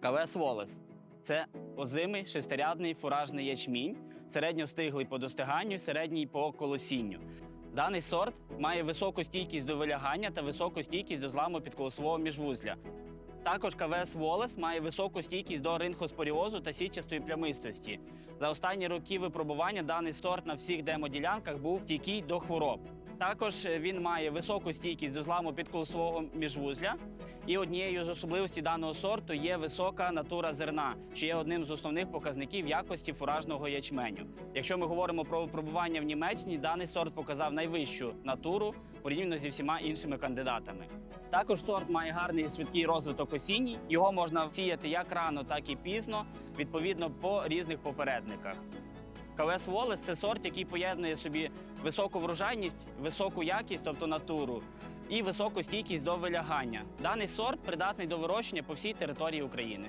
КВС Волес це озимий шестирядний фуражний ячмінь, середньостиглий по достиганню, середній по колосінню. Даний сорт має високу стійкість до вилягання та високу стійкість до зламу підколосового міжвузля. Також КВС Волес має високу стійкість до ринхоспоріозу та січастої плямистості. За останні роки випробування даний сорт на всіх демоділянках був стійкий до хвороб. Також він має високу стійкість до зламу підколосового міжвузля. І однією з особливостей даного сорту є висока натура зерна, що є одним з основних показників якості фуражного ячменю. Якщо ми говоримо про випробування в Німеччині, даний сорт показав найвищу натуру порівняно зі всіма іншими кандидатами. Також сорт має гарний і швидкий розвиток осінній. Його можна сіяти як рано, так і пізно, відповідно по різних попередниках. КВС Волес це сорт, який поєднує собі високу врожайність, високу якість, тобто натуру, і високу стійкість до вилягання. Даний сорт придатний до вирощення по всій території України.